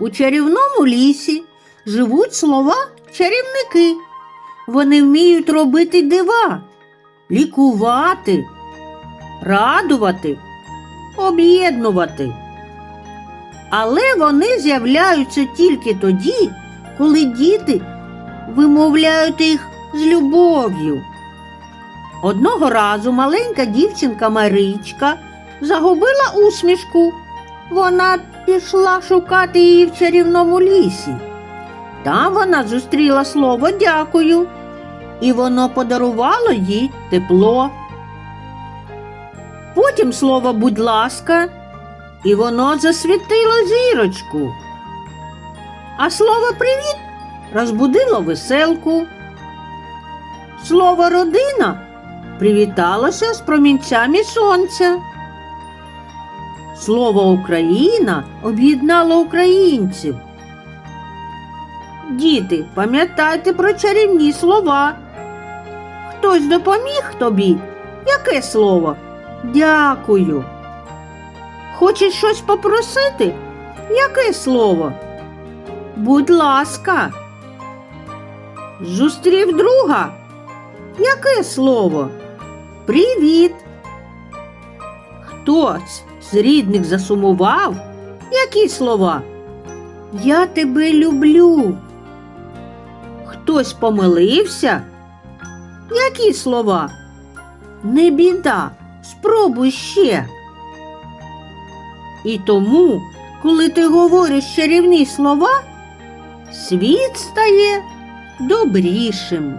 У чарівному лісі живуть слова чарівники. Вони вміють робити дива, лікувати, радувати, об'єднувати. Але вони з'являються тільки тоді, коли діти вимовляють їх з любов'ю. Одного разу маленька дівчинка Маричка загубила усмішку. Вона пішла шукати її в чарівному лісі. Там вона зустріла слово дякую, і воно подарувало їй тепло. Потім слово будь ласка, і воно засвітило зірочку. А слово привіт розбудило веселку. Слово родина привіталося з промінцями сонця. Слово Україна об'єднало українців. Діти, пам'ятайте про чарівні слова. Хтось допоміг тобі? Яке слово? Дякую. Хочеш щось попросити? Яке слово? Будь ласка. Зустрів друга. Яке слово? Привіт. Хтось з засумував? Які слова? Я тебе люблю. Хтось помилився? Які слова? Не біда, спробуй ще. І тому, коли ти говориш чарівні слова, світ стає добрішим.